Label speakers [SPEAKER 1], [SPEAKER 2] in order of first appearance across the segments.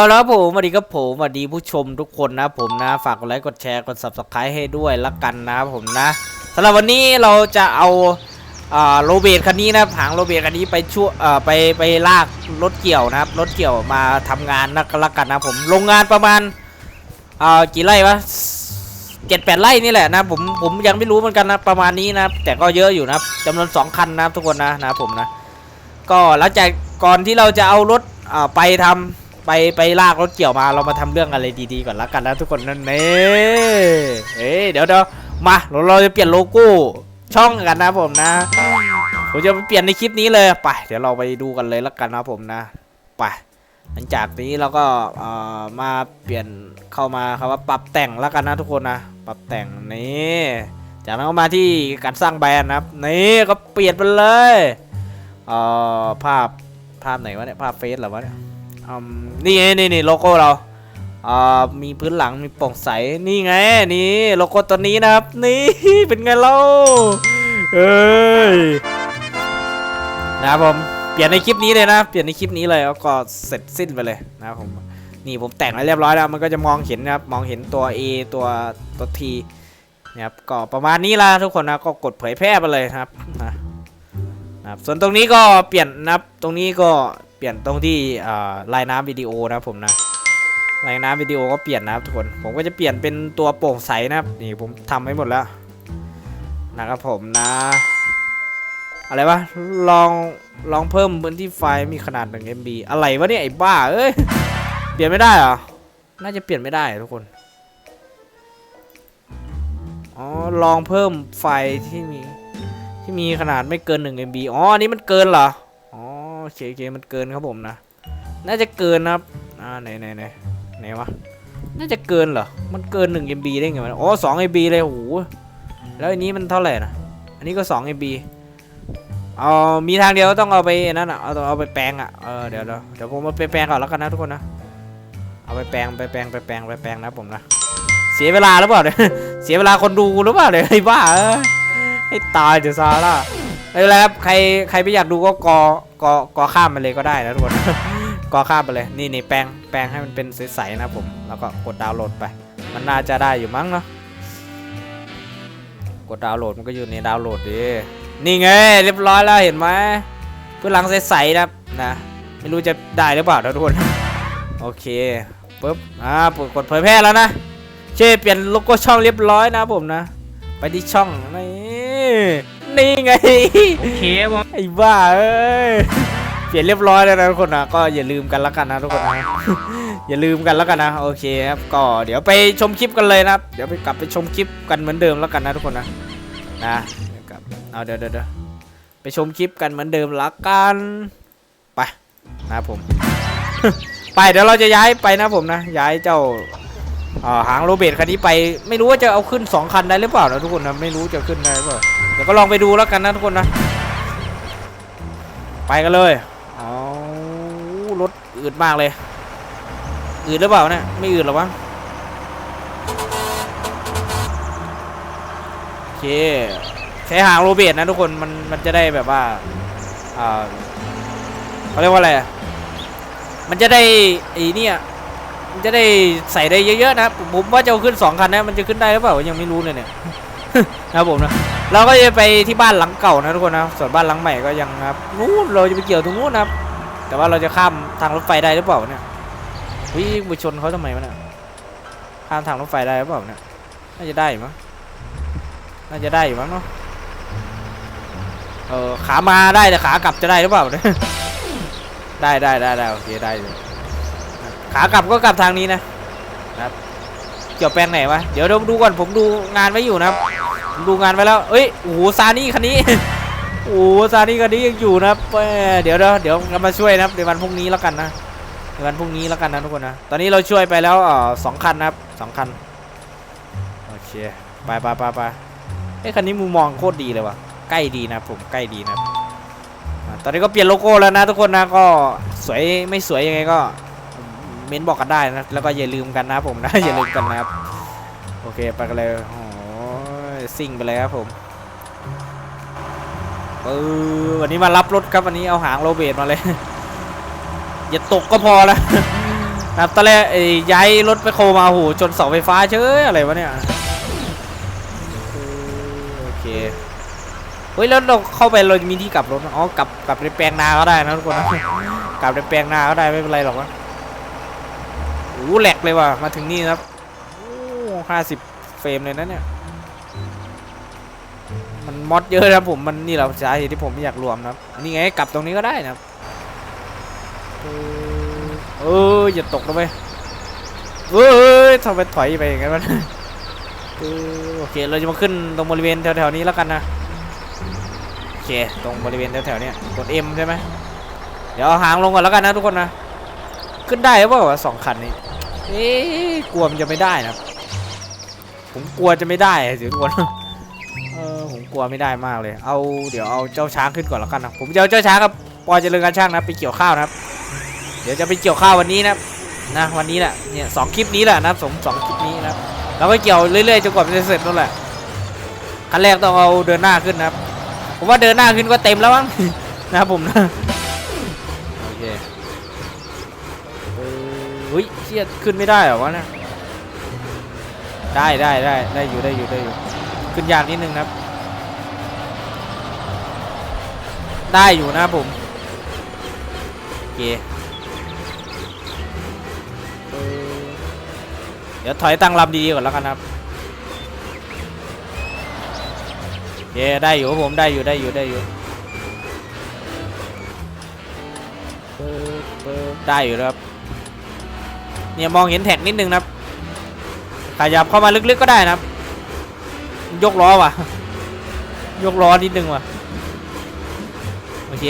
[SPEAKER 1] เอาแล้วผมสวัสดีครับผมสวัสดีผู้ชมทุกคนนะผมนะ ฝากกดไลค์กดแชร์กด subscribe ให้ด้วยละกันนะผมนะสำหรับวันนี้เราจะเอาอโรเบตคันนี้นะหางโรเบตคันนี้ไปช่วยไปไปลากรถเกี่ยวนะครับรถเกี่ยวมาทำงานนะละกันนะผมโรงงานประมาณกี่ไร่วะเจ็ดแปดไร่นี่แหละนะผมผมยังไม่รู้เหมือนกันนะประมาณนี้นะแต่ก็เยอะอยู่นะจำนวนสองคันนะทุกคนนะนะผมนะก็หลังจากก่อนที่เราจะเอารถไปทำ ไปไปลากรถเกี่ยวมาเรามาทำเรื่องอะไรดีๆก่อนละกันนะทุกคนนั่นเน่เอ้ยเดี๋ยวเดี๋ยวมาเราเราจะเปลี่ยนโลโก้ช่องกันนะผมนะผมจะไปเปลี่ยนในคลิปนี้เลยไปเดี๋ยวเราไปดูกันเลยละกันนะผมนะไปหลังจากนี้เราก็เอ่อมาเปลี่ยนเข้ามาครับว่าปรับแต่งแล้วกันนะทุกคนนะปรับแต่งนี่จากนั้นก็มาที่การสร้างแบรนด์นะครับนี่ก็เปลี่ยนไปเลยเอ่อภาพภาพไหนวะเนี่ยภาพเฟซหรอวะเนี่ย อืมนี่ไงนี่นี่โลโก้เราอ่อมีพื้นหลังมีโปร่งใสนี่ไงนี่โลโก้ตัวนี้นะครับ นี่เป็นไงเล่าเอ้ยนะครับผมเปลี่ยนในคลิปนี้เลยนะเปลี่ยนในคลิปนี้เลยแล้วก็เสร็จสิ้นไปเลยนะครับผมนี่ผมแต่งไว้เรียบร้อยแล้วมันก็จะมองเห็นนะครับมองเห็นตัว A ตัวตัว T นะครับก็ประมาณนี้ละทุกคนนะก็กดเผยแพร่ไปเลยนะครับนะนะครับส่วนตรงนี้ก็เปลี่ยนนะครับตรงนี้ก็ เปลี่ยนตรงที่ลายน้ำวิดีโอนะผมนะลายน้ำวิดีโอก็เปลี่ยนนะครับทุกคน ผมก็จะเปลี่ยนเป็นตัวโปร่งใสนะครับนี่ผมทำไว้หมดแล้วนะครับผมนะ อะไรวะลองลองเพิ่มพื้นที่ไฟล์มีขนาด 1 MB อะไรวะเนี่ยไอ้บ้าเอ้ยเปลี่ยนไม่ได้เหรอน่าจะเปลี่ยนไม่ได้ทุกคนอ๋อลองเพิ่มไฟที่มีที่มีขนาดไม่เกิน 1 MB อ๋ออันนี้มันเกินเหรอ เคโอเคมันเกินครับผมนะ น่าจะเกินนะครับอ่าไหนไหนไหนไหนวะ น่าจะเกินเหรอ มันเกิน1 MB ได้ไงวะอ๋อ2 MB เลยโอ้โหแล้วอันนี้มันเท่าไหร่นะ อันนี้ก็2 MB เอามีทางเดียวต้องเอาไปนั่นอะเอาเอาไปแปลงอะเออเดี๋ยวเดี๋ยวเดี๋ยวผมมาไปแปลงก่อนแล้วกันนะทุกคนนะ เอาไปแปลงไปแปลงไปแปลงไปแปลงนะผมนะ เสียเวลาหรือเปล่าเนี่ยเสียเวลาคนดูหรือเปล่าเนี่ยไอ้บ้าให้ตายเดี๋ยวซาร่าไม่เป็นไรครับใครใครไม่อยากดูก็กอ กอกอข้ามไปเลยก็ได้นะทุกคน กอข้ามไปเลย นี่นี่แปลงแปลงให้มันเป็นใสๆนะผม แล้วก็กดดาวน์โหลดไป มันน่าจะได้อยู่มั้งเนาะ กดดาวน์โหลดมันก็อยู่ในดาวน์โหลดดิ นี่ไงเรียบร้อยแล้วเห็นไหมเพื่อหลังใสๆนะนะ ไม่รู้จะได้หรือเปล่านะทุกคน โอเคปุ๊บ อ่ากดเผยแพร่แล้วนะ เช่เปลี่ยนโลโก้ช่องเรียบร้อยนะผมนะ ไปที่ช่องนี่ นี่ไง
[SPEAKER 2] โอเคผม
[SPEAKER 1] ไอ้บ้าเอ้ยเปลี่ยนเรียบร้อยแล้วนะทุกคนนะก็อย่าลืมกันแล้วกันนะทุกคนนะ อย่าลืมกันแล้วกันนะโอเคครับก็เดี๋ยวไปชมคลิปกันเลยนะครับเดี๋ยวไปกลับไปชมคลิปกันเหมือนเดิมแล้วกันนะทุกคนนะนะเดี๋ยวกลับเอาเดี๋ยวเดี๋ยวเดี๋ยวไปชมคลิปกันเหมือนเดิมละกันไปนะครับผม ไปเดี๋ยวเราจะย้ายไปนะผมนะ ย้ายเจ้าอ่าหางโรเบตคันนี้ไป ไม่รู้ว่าจะเอาขึ้น 2 คันได้หรือเปล่านะทุกคนนะไม่รู้จะขึ้นได้หรือเปล่าเดี๋ยวก็ลองไปดูแล้วกันนะทุกคนนะ ไปกันเลยอ๋อรถอืดมากเลยอืดหรือเปล่าเนี่ยไม่อืดหรอวะโอเคใช้หางโรเบตนะทุกคนมันมันจะได้แบบว่าอ่าเขาเรียกว่าอะไรอะมันจะได้ไอ้เนี่ยมันจะได้ใส่ได้เยอะๆนะบผมผมว่าจะขึ้น2คันนะมันจะขึ้นได้หรือเปล่ายังไม่รู้เลยเนี่ย นะครับผมนะเราก็จะไปที่บ้านหลังเก่านะทุกคนนะส่วนบ้านหลังใหม่ก็ยังนะครับนู้นเราจะไปเกี่ยวตรงนู้นนะครับแต่ว่าเราจะข้ามทางรถไฟได้หรือเปล่าเนี่ยวิ่งไปชนเขาทำไมวะเนี่ยข้ามทางรถไฟได้หรือเปล่าเนี่ยน่าจะได้มั้งน่าจะได้อยู่มั้งเนาะเออขามาได้แต่ขากลับจะได้หรือเปล่าเนี่ยได้ได้ได้ได้โอเคได้ขากลับก็กลับทางนี้นะ เกี่ยวแปลงไหนวะ เดี๋ยวเดี๋ยวดูก่อนผมดูงานไว้อยู่นะครับผมดูงานไว้แล้ว เอ้ย โอ้โห ซานี่คันนี้ โอ้โห ซานี่คันนี้ยังอยู่นะครับเอ้ยเดี๋ยวเดี๋ยวเดี๋ยวเรามาช่วยนะครับในวันพรุ่งนี้แล้วกันนะในวันพรุ่งนี้แล้วกันนะทุกคนนะ ตอนนี้เราช่วยไปแล้วเอ่อสองคันนะครับสองคัน โอเค ไปไปไปไปไอ้ยคันนี้มุมมองโคตรดีเลยว่ะ ใกล้ดีนะครับผม ใกล้ดีนะครับอ่าตอนนี้ก็เปลี่ยนโลโก้แล้วนะทุกคนนะ ก็สวยไม่สวยยังไงก็ เม้นบอกกันได้นะ แล้วก็อย่าลืมกันนะผมนะ อย่าลืมกันนะครับ โอเคไปกันเลยโอ้ยซิ่งไปเลยครับผมเออวันนี้มารับรถครับวันนี้เอาหางโรเบตมาเลย อย่าตกก็พอแล้วนะครับตอนแรกย้ายรถไปโคมาโอ้โหจนเสาไฟฟ้าเชยอะไรวะเนี่ยโอเคเฮ้ยแล้วเราเข้าไปเรามีที่กลับรถอ๋อกลับกลับในแปลงนาก็ได้นะทุกคนนะกลับในแปลงนาก็ได้ไม่เป็นไรหรอกนะ โอ้โหแหลกเลยว่ะ มาถึงนี่ครับโอ้ห้าสิบเฟรมเลยนะเนี่ย มันมอดเยอะนะครับผม มันนี่เราสาเหตุที่ผมไม่อยากรวมนะครับ นี่ไงกลับตรงนี้ก็ได้นะครับ เออเอย่าตกนะเว้ยเอ้ยทำไมถอยไปอย่างนั้นวะเออโอเค เราจะมาขึ้นตรงบริเวณแถวๆนี้แล้วกันนะ โอเค ตรงบริเวณแถวๆนี้กด M ใช่ไหมเดี๋ยวหางลงก่อนแล้วกันนะทุกคนนะ ขึ้นได้หรือเปล่าวะสองคันนี้ เอ๊ะกลัวมันจะไม่ได้นะผมกลัวจะไม่ได้อะสิทุกคนเออผมกลัวไม่ได้มากเลย เอาเดี๋ยวเอาเจ้าช้างขึ้นก่อนแล้วกันนะผมจะเอาเจ้าช้างกับปอเจริญการช่างนะไปเกี่ยวข้าวนะครับ เดี๋ยวจะไปเกี่ยวข้าววันนี้นะครับนะวันนี้แหละเนี่ยสองคลิปนี้แหละนะครับสองสองคลิปนี้นะครับเราก็เกี่ยวเรื่อยๆจนกว่ามันจะเสร็จนั่นแหละขั้นแรกต้องเอาเดินหน้าขึ้นนะครับผมว่าเดินหน้าขึ้นก็เต็มแล้วมั้งนะครับผมนะ เฮ้ยเชี่ยขึ้นไม่ได้เหรอวะเนี่ยได้ได้ได้ได้อยู่ได้อยู่ได้อยู่ ขึ้นยากนิดนึงนะครับ ได้อยู่นะครับผมโอเคเออเดี๋ยวถอยตั้งลำดีก่อนแล้วกันครับเย้ได้อยู่ครับผมได้อยู่ได้อยู่ได้อยู่ได้อยู่ครับ เนี่ยมองเห็นแท็กนิดนึงนะครับขยับเข้ามาลึกๆก็ได้นะครับ ยกล้อว่ะ ยกล้อนิดนึงว่ะโอเค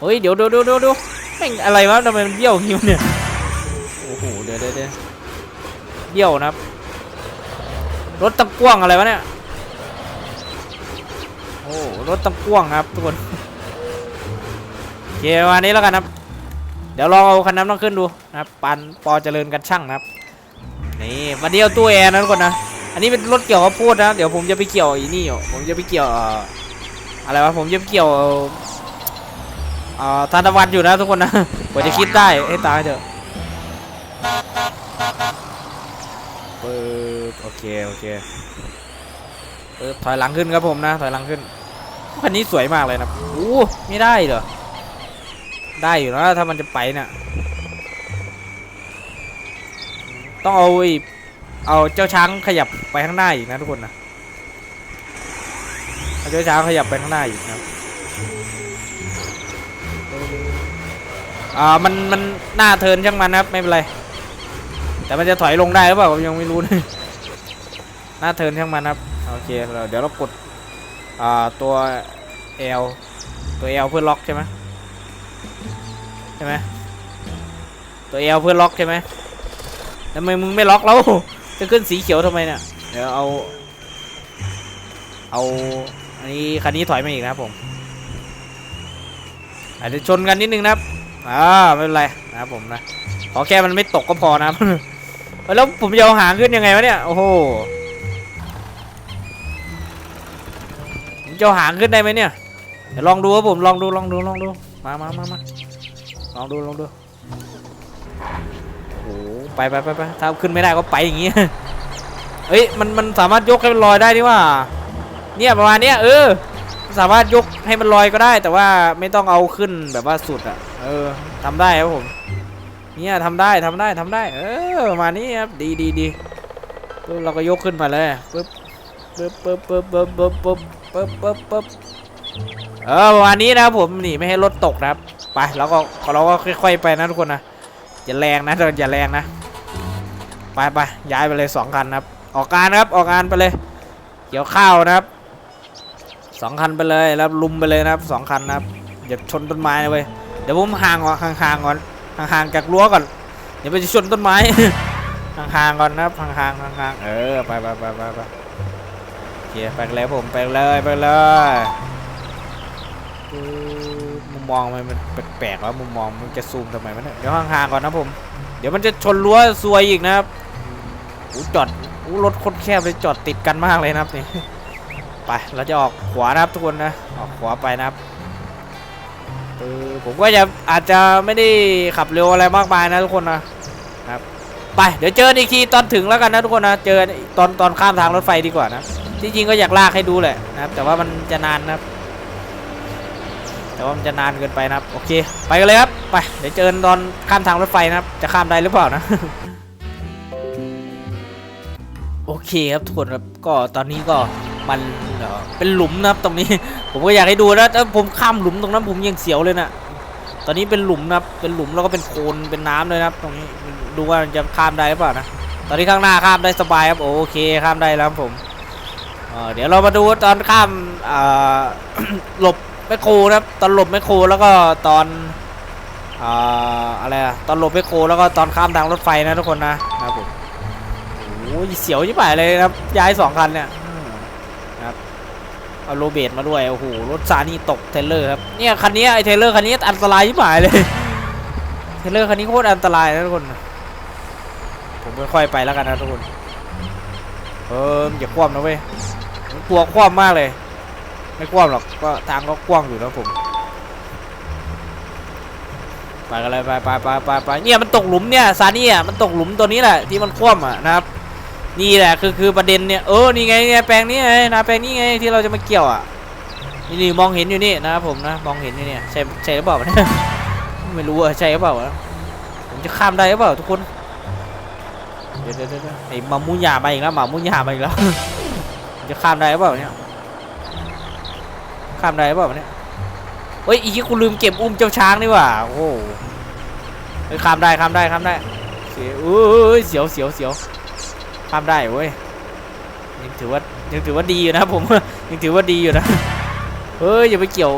[SPEAKER 1] เฮ้ยเดี๋ยวดี๋ยวเดี๋ยวเดี๋ยวเดี๋ยวแม่งอะไรวะทำไมมันเบี้ยวหิวเนี่ยโอ้โหเดี๋ยวเดี๋ยวเดี๋ยวเบี้ยวนะครับ รถตะกว้างอะไรวะเนี่ยโอ้รถตะกว้างครับทุกคนโอเคประมาณนี้แล้วกันครับ เดี๋ยวลองเอาคันน้ำต้องขึ้นดูนะครับปันปอเจริญกันช่างนะครับนี่มาเดียวตู้แอร์นะทุกคนนะอันนี้เป็นรถเกี่ยวกับพูดนะเดี๋ยวผมจะไปเกี่ยวอีนี่อยู่ผมจะไปเกี่ยวอะไรวะผมจะไปเกี่ยวอ่อธนวัฒน์อยู่นะทุกคนนะผมจะคิดได้ให้ตายเถอะปึ๊บโอเคโอเคปึ๊บถอยหลังขึ้นครับผมนะถอยหลังขึ้นคันนี้สวยมากเลยนะโอ้ไม่ได้เหรอ ได้อยู่นะถ้ามันจะไปเนี่ยต้องเอาไอ้เอาเจ้าช้างขยับไปข้างหน้าอีกนะทุกคนนะเอาเจ้าช้างขยับไปข้างหน้าอีกนะครับอ่ามันมันหน้าเทินช่างมันนะครับไม่เป็นไร แต่มันจะถอยลงได้หรือเปล่าผมยังไม่รู้นะหน้าเทินช่างมันครับโอเคเราเดี๋ยวเรากดอ่าตัว L ตัว L เพื่อล็อกใช่ไหม ใช่ไหมตัว L เพื่อล็อกใช่ไหมทำไมมึงไม่ล็อกแล้ว จะขึ้นสีเขียวทำไมเนี่ย เดี๋ยวเอา เอา อันนี้คันนี้ถอยมาอีกนะครับผม อาจจะชนกันนิดนึงนะครับ อ่าไม่เป็นไรนะครับผมนะ ขอแค่มันไม่ตกก็พอนะแล้วผมจะเอาหางขึ้นยังไงวะเนี่ย โอ้โห ผมจะเอาหางขึ้นได้ไหมเนี่ย เดี๋ยวลองดูครับผม ลองดู ลองดู ลองดู มามามามา ลองดูลองดูโอ้โหไปไปไปไปถ้าขึ้นไม่ได้ก็ไปอย่างงี้เอ้ยมันมันสามารถยกให้มันลอยได้นี่ว่า เนี่ยประมาณเนี้ยเออ สามารถยกให้มันลอยก็ได้ แต่ว่าไม่ต้องเอาขึ้นแบบว่าสุดอะ เออทำได้ครับผม เนี่ยทำได้ทำได้ทำได้ เออมานี้ครับดีดีดีเราก็ยกขึ้นมาเลยปึ๊บปึ๊บปึ๊บปึ๊บปึ๊บปึ๊บปึ๊บปึ๊บปึ๊บปึ๊บเออประมาณนี้นะครับผมนี่ไม่ให้รถตกนะครับ ไปแล้วก็เราก็ค่อยๆไปนะทุกคนนะอย่าแรงนะเดินอย่าแรงนะไปไปย้ายไปเลยสองคันครับ ออกงานครับออกงานไปเลยเกี่ยวข้าวนะครับสองคันไปเลยแล้วลุมไปเลยนะครับสองคันนะครับอย่าชนต้นไม้นะเว้ยเดี๋ยวผมห่างก่อนห่างๆก่อนห่างๆจากรั้วก่อนเดี๋ยวไปชนต้นไม้ห่างๆก่อนนะครับห่างๆห่างๆเออไปไปไปไปไปโอเคไปเลยผมไปเลยไปเลย มองมันมันแปลกๆวะมุมมองมันจะซูมทำไมวะเนี่ยเดี๋ยวห่างๆก่อนนะผม เดี๋ยวมันจะชนรั้วซวยอีกนะครับอู้จอดอู้รถโคตรแคบเลยจอดติดกันมากเลยนะครับนี่ไปเราจะออกขวานะครับทุกคนนะออกขวาไปนะครับเออผมก็จะอาจจะไม่ได้ขับเร็วอะไรมากมายนะทุกคนนะครับไปเดี๋ยวเจออีกทีตอนถึงแล้วกันนะทุกคนนะเจอตอนตอนข้ามทางรถไฟดีกว่านะที่จริงก็อยากลากให้ดูแหละนะครับแต่ว่ามันจะนานนะครับ แต่ว่ามันจะนานเกินไปนะครับ โอเค ไปกันเลยครับ ไป เดี๋ยวเจอตอนข้ามทางรถไฟนะครับ จะข้ามได้หรือเปล่านะ โอเคครับทุกคนครับ ก็ตอนนี้ก็มันเป็นหลุมนะครับตรงนี้ ผมก็อยากให้ดูนะถ้าผมข้ามหลุมตรงนั้นผมยังเสียวเลยนะตอนนี้เป็นหลุมนะครับ เป็นหลุมแล้วก็เป็นโคลน เป็นน้ำเลยนะครับ ตรงนี้ ดูว่ามันจะข้ามได้หรือเปล่านะ ตอนนี้ข้างหน้าข้ามได้สบายครับโอเคข้ามได้แล้วผมเเดี๋ยวเรามาดูตอนข้ามหลบ แมคโครนะครับตอนหลบแมคโครแล้วก็ตอนอ่ออะไรอะตอนหลบแมคโครแล้วก็ตอนข้ามทางรถไฟนะทุกคนนะนะครับผมโอ้ยเสียวยิ่งไปเลยนะครับย้ายสองคันเนี่ยนะครับเอาโรเบตมาด้วยโอ้โหรถซานี่ตกเทเลอร์ครับเนี่ยคันนี้ไอเทเลอร์คันนี้อันตรายยิ่งไปเลยเทเลอร์คันนี้โคตรอันตรายนะทุกคน ผมค่อยๆไปแล้วกันนะทุกคนเอออย่าคว่ำนะเว้ยกลัวคว่ำมากเลย ไม่คว่ำหรอกก็ทางก็กว้างอยู่นะผมไปกันเลยไปไปไปไปไปเนี่ยมันตกหลุมเนี่ยซานี่อะมันตกหลุมตัวนี้แหละที่มันคว่ำอะนะครับ นี่แหละคือคือประเด็นเนี่ยเออนี่ไงเนี่ยแปลงนี้ไงนาแปลงนี้ไงที่เราจะมาเกี่ยวอะนี่นี่มองเห็นอยู่นี่นะครับผมนะมองเห็นอยู่เนี่ยใช่ใช่หรือเปล่าไม่รู้อะใช่หรือเปล่าผมจะข้ามได้หรือเปล่าทุกคนเดี๋ยวเดี๋ยวเดี๋ยวไอ้มามุญามาอีกแล้วมามุญามาอีกแล้วจะข้ามได้หรือเปล่าเนี่ย ข้ามได้หรือเปล่าเนี่ยเฮ้ยอีกที่กูลืมเก็บอุ้มเจ้าช้างนี่หว่า โอ้โหเฮ้ยข้ามได้ข้ามได้ข้ามได้ เสียวเอ้ยเสียวเสียวเสียวข้ามได้เว้ยยังถือว่ายังถือว่าดีอยู่นะผมยังถือว่าดีอยู่นะเฮ้ยอย่าไปเกี่ยว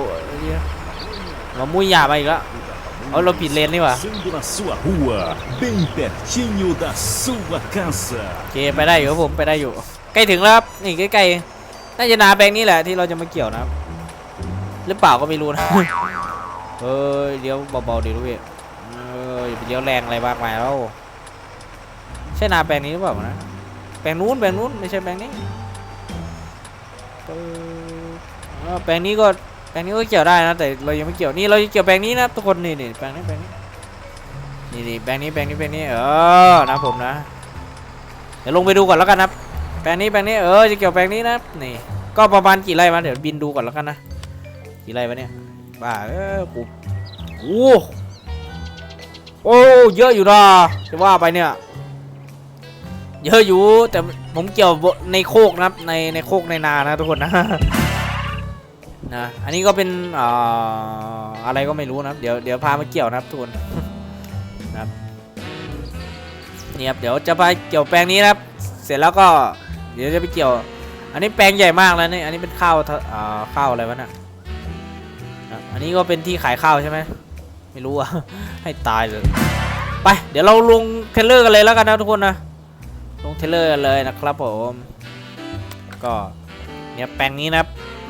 [SPEAKER 1] มามุ้ยหยามาอีกแล้วเอาเราผิดเลนนี่หว่า
[SPEAKER 2] Passando na sua rua, bem pertinho da sua casa.
[SPEAKER 1] โอเคไปได้อยู่ครับผมไปได้อยู่ ใกล้ถึงแล้วครับนี่ใกล้ๆน่าจะนาแบงค์นี่แหละที่เราจะมาเกี่ยวนะครับ หรือเปล่าก็ไม่รู้นะเออเลี้ยวเบาๆดีลูกพี่เอออย่าไปเลี้ยวแรงอะไรมากมายแล้วใช่นาแปลงนี้หรือเปล่านะแปลงนู้นแปลงนู้นไม่ใช่แปลงนี้เออแปลงนี้ก็แปลงนี้ก็เกี่ยวได้นะแต่เรายังไม่เกี่ยวนี่เราจะเกี่ยวแปลงนี้นะทุกคนนี่นี่แปลงนี้แปลงนี้นี่นี่แปลงนี้แปลงนี้แปลงนี้เออนะผมนะเดี๋ยวลงไปดูก่อนแล้วกันนะแปลงนี้แปลงนี้เออจะเกี่ยวแปลงนี้นะนี่ก็ประมาณกี่ไร่มาเดี๋ยวบินดูก่อนแล้วกันนะ กี่ไร่วะเนี่ยบ้าเออกูโอ้โอ้เยอะอยู่นะจะว่าไปเนี่ย เยอะอยู่แต่ผมเกี่ยวในโคกนะครับในในโคกในนานะทุกคนนะนะอันนี้ก็เป็นอ่าอะไรก็ไม่รู้นะเดี๋ยวเดี๋ยวพามาเกี่ยวนะครับทุกคนนะครับนี่ครับเดี๋ยวจะไปเกี่ยวแปลงนี้นะครับ เสร็จแล้วก็เดี๋ยวจะไปเกี่ยว อันนี้แปลงใหญ่มากแล้วนี่อันนี้เป็นข้าวอ่าข้าวอะไรวะเนะครับ อันนี้ก็เป็นที่ขายข้าวใช่ไหมไม่รู้อะให้ตายเลยไป เดี๋ยวเราลงเทเลอร์กันเลยแล้วกันนะทุกคนนะลงเทเลอร์กันเลยนะครับผมก็เนี่ยแปลงนี้นะ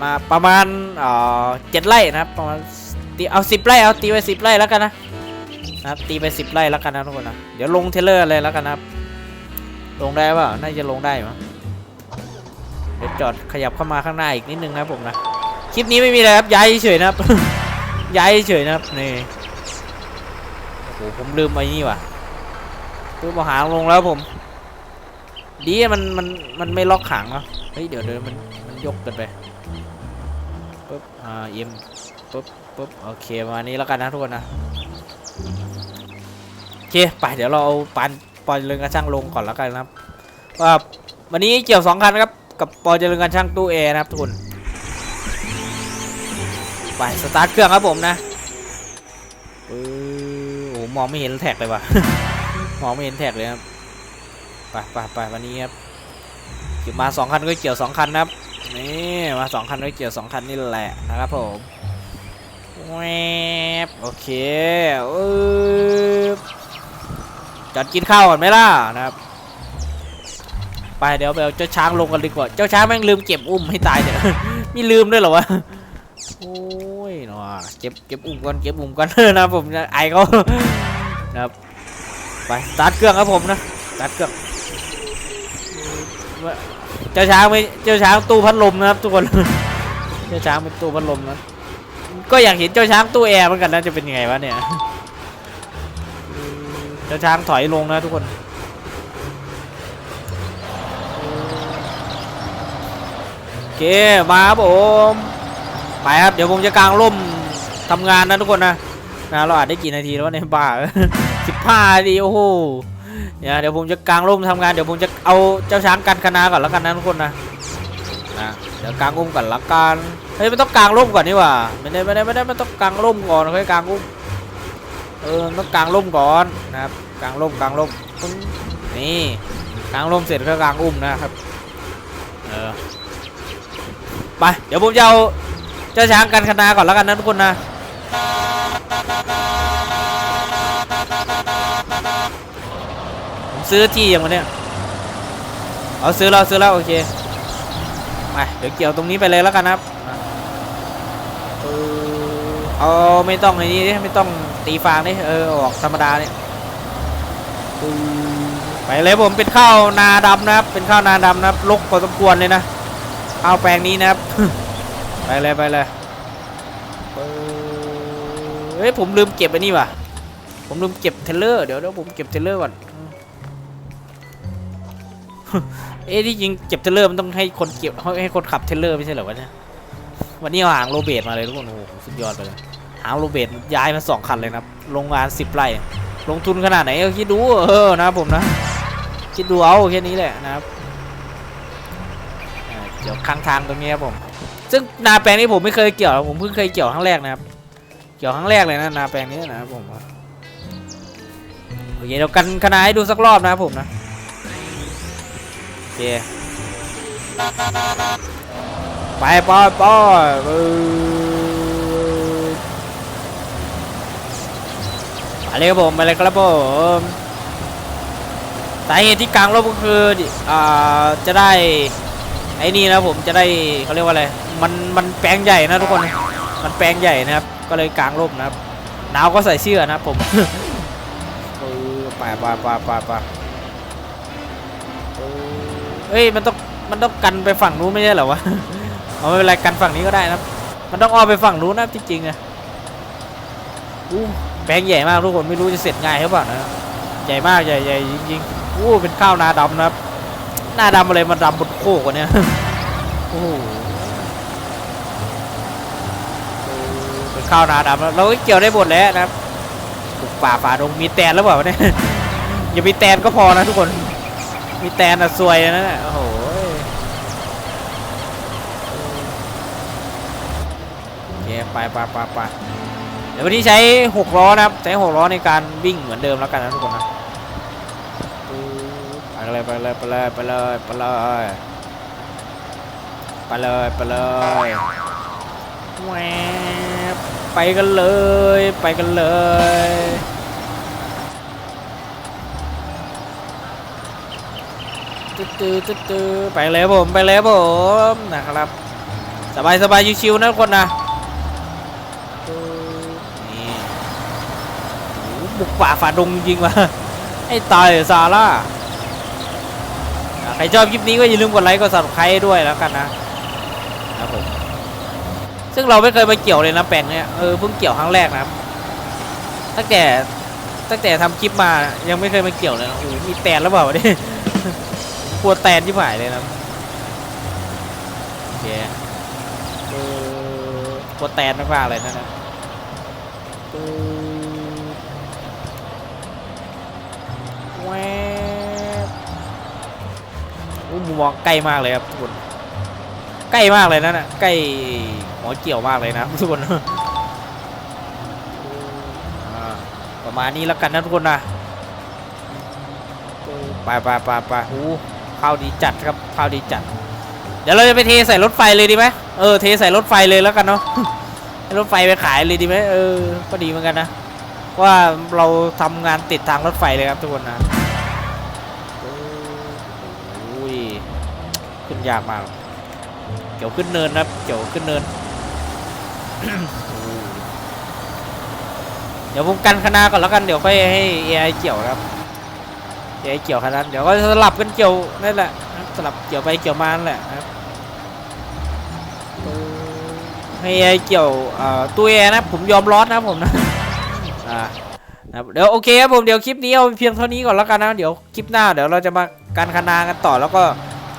[SPEAKER 1] มาประมาณเอ่อเจ็ดไร่นะครับประมาณตีเอาสิบไร่เอาตีไปสิบไร่แล้วกันนะนะครับตีไปสิบไร่แล้วกันนะทุกคนนะเดี๋ยวลงเทเลอร์เลยแล้วกันนะครับลงได้ป่าน่าจะลงได้มั้งเดี๋ยวจอดขยับเข้ามาข้างหน้าอีกนิดนึงนะผมนะ คลิปนี้ไม่มีอะไรครับ ย้ายเฉยนะครับ ย้ายเฉยนะครับ นี่โอ้โหผมลืมไอ้นี่ว่ะลืมเอาหางลงแล้วผม ดีมันมันมันไม่ล็อกหางเนาะเฮ้ยเดี๋ยวเดี๋ยวมันมันยกกินไปปุ๊บอ่าเอ็มปุ๊บปุ๊บโอเคมานี้แล้วกันนะทุกคนนะโอเคไปเดี๋ยวเราเอาปันปอยเรืองกระช่างลงก่อนแล้วกันนะครับว่าวันนี้เกี่ยวสองคันครับกับปอยเจริญการช่างตู้แอร์นะครับทุกคน ไปสตาร์ทเครื่องครับผมนะเออโอ้มองไม่เห็นแท็กเลยว่ะมองไม่เห็นแท็กเลยครับไปไปไปวันนี้ครับเกี่ยวมาสองคันก็เกี่ยวสองคันนะครับนี่มาสองคันก็เกี่ยวสองคันนี่แหละนะครับผมแวบโอเคเออจอดกินข้าวก่อนไหมล่ะนะครับไปเดี๋ยวไปเอาเจ้าช้างลงกันดีกว่า เจ้าช้างแม่งลืมเก็บอุ้มให้ตายเดี๋ยวมีลืมด้วยเหรอวะ โอ้ เนาะเก็บเก็บอุ้มก่อนเก็บอุ้มก่อนนะผมจะไอเขานะครับไปสตาร์ทเครื่องครับผมนะสตาร์ทเครื่องเจ้าช้างไม่เจ้าช้างตู้พัดลมนะครับทุกคนเจ้าช้างเป็นตู้พัดลมนะก็อยากเห็นเจ้าช้างตู้แอร์เหมือนกันนะจะเป็นยังไงวะเนี่ยเจ้าช้างถอยลงนะทุกคนโอเคมาครับผม ไปครับเดี๋ยวผมจะกางร่มทำงานนะทุกคนนะนะเราอาจได้กี่นาทีแล้วในบ้าสิบห้านาทีโอ้โหเนี่ยเดี๋ยวผมจะกางร่มทำงานเดี๋ยวผมจะเอาเจ้าช้างกันคณาก่อนแล้วกันนะทุกคนนะนะเดี๋ยวกางร่มก่อนละกันเฮ้ยไม่ต้องกางร่มก่อนนี่หว่าไม่ได้ไม่ได้ไม่ได้ไม่ต้องกางร่มก่อนค่อยกางร่มเออต้องกางร่มก่อนนะครับกางร่มกางร่มนี่กางร่มเสร็จก็กางอุ้มนะครับเออไปเดี๋ยวผมจะเอา เจ้าช้างกันคณาก่อนแล้วกันนะทุกคนนะผมซื้อที่อย่างวันเนี้ยเอาซื้อแล้วซื้อแล้วโอเคมาเดี๋ยวเกี่ยวตรงนี้ไปเลยแล้วกันครับเออเอาไม่ต้องในนี้ไม่ต้องตีฟางดิเออออกธรรมดาเนี่ยไปเลยผมเป็นข้าวนาดำนะครับ เป็นข้าวนาดำนะครับลกพอสมควรเลยนะข้าวแปลงนี้นะครับ ไปเลยไปเลยเฮ้ยผมลืมเก็บอันนี้ว่ะ ผมลืมเก็บเทเลอร์เดี๋ยวเดี๋ยวผมเก็บเทเลอร์ก่อน เอ๊ะที่จริงเก็บเทเลอร์มันต้องให้คนเก็บให้คนขับเทเลอร์ไม่ใช่เหรอวะเนี่ยวันนี้เอาหางโรเบตมาเลยทุกคนโอ้โหสุดยอดไปเลยหางโรเบตย้ายมาสองคันเลยนะโรงงานสิบไร่ลงทุนขนาดไหนก็คิดดูเออนะผมนะคิดดูเอาแค่นี้แหละนะครับเกี่ยวข้างทางตรงนี้ครับผม ซึ่งนาแปลงนี้ผมไม่เคยเกี่ยว ผมเพิ่งเคยเกี่ยวครั้งแรกนะครับ เกี่ยวครั้งแรกเลยนะนาแปลงนี้นะครับผมโอเคเดี๋ยวกันคณะให้ดูสักรอบนะครับผมนะโอเคไปปอยปอยเออไปเลยครับผมไปเลยครับผมสาเหตุที่กลางรบก็คืออ่าจะได้ ไอ้นี่นะผมจะได้เขาเรียกว่าอะไร มันมันแปลงใหญ่นะทุกคน มันแปลงใหญ่นะครับ ก็เลยกลางร่มนะครับ หนาวก็ใส่เสื้อนะครับผมเออไปไปไปไปไปเออเอ้ยมันต้องมันต้องกันไปฝั่งนู้นไม่ใช่เหรอวะ เอาไม่เป็นไรกันฝั่งนี้ก็ได้นะมันต้องอ้อมไปฝั่งนู้นนะจริงๆอะอู้แปลงใหญ่มากทุกคนไม่รู้จะเสร็จง่ายหรือเปล่านะ ใหญ่มากใหญ่ใหญ่จริงๆอู้เป็นข้าวนาดำนะครับ หน้าดำอะไรมันดำบนโคกวะเนี่ยโอ้โหเป็นข้าวนาดำแล้วเราก็เกี่ยวได้หมดแล้วนะครับปลูกป่าฝ่าดงมีแตนหรือเปล่าเนี่ยอย่ามีแตนก็พอนะทุกคน มีแตนอะซวยนะนี่ยโอ้โหไปไปไปไปเดี๋ยววันนี้ใช้หกล้อนะครับ ใช้หกล้อในการวิ่งเหมือนเดิมแล้วกันนะทุกคนนะ เลยไปเลยไปเลยไปเลยไปเลยไปเลยไปเลยแหวบไปกันเลยไปกันเลยตื้อตื้อตื้อตื้อไปเลยครับผมไปเลยครับผมนะครับ สบายสบายชิวๆนะทุกคนนะนี่โอ้โหบุกป่าฝ่าดงจริงๆว่ะให้ตายเถอะซาร่าอะใครชอบคลิปนี้ก็อย่าลืมกดไลค์กด subscribe ด้วยแล้วกันนะครับผมซึ่งเราไม่เคยมาเกี่ยวเลยนะแปลงเนี้ยเออเพิ่งเกี่ยวครั้งแรกนะครับ ตั้งแต่ตั้งแต่ทำคลิปมายังไม่เคยมาเกี่ยวเลยนะโอ้โหมีแตนแล้วเปล่าเนี่ยกลัวแตนที่หายเลยนะโอเคเออกลัวแตนมากๆเลยนะนะเออแวบโอ้ มุมมองใกล้มากเลยครับทุกคนใกล้มากเลยนะน่ะใกล้หัวเกี่ยวมากเลยนะทุกคนประมาณนี้แล้วกันนะทุกคนนะไปไปไปไปโอ้ข้าวดีจัดครับข้าวดีจัด เดี๋ยวเราจะไปเทใส่รถไฟเลยดีไหมเออเทใส่รถไฟเลยแล้วกันเนาะให้รถไฟไปขายเลยดีไหมเออก็ดีเหมือนกันนะเพราะว่าเราทำงานติดทางรถไฟเลยครับทุกคนนะ ยากมาก เกี่ยวขึ้นเนินนะครับ เกี่ยวขึ้นเนิน เดี๋ยวผมกันคณะก่อนแล้วกันเดี๋ยวค่อยให้ AI เกี่ยวครับ AI เกี่ยวคณะเดี๋ยวก็สลับกันเกี่ยวนั่นแหละสลับเกี่ยวไปเกี่ยวมานั่นแหละครับให้เกี่ยวตัวแอร์นะผมยอมร้อนนะผมนะะเดี๋ยวโอเคครับผมเดี๋ยวคลิปนี้เอาเพียงเท่านี้ก่อนแล้วกันนะเดี๋ยวคลิปหน้าเดี๋ยวเราจะมาการคณากันต่อแล้วก็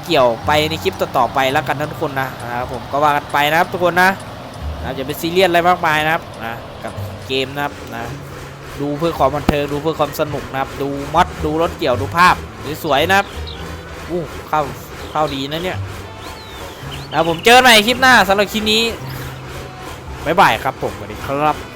[SPEAKER 1] เกี่ยวไปในคลิปต่อๆไปแล้วกันนทุกคนนะนะครับผมก็ว่ากันไปนะครับทุกคนนะนะอย่าไปซีเรียสอะไรมากมายนะครับนะกับเกมนะครับนะดูเพื่อความบันเทิงดูเพื่อความสนุกนะครับดูมอดดูรถเกี่ยวดูภาพสวยๆนะครับอู้เข้าเข้าดีนะเนี่ยนะผมเจอกันใหม่คลิปหน้าสำหรับคลิปนี้บ๊ายบายครับผมสวัสดีครับ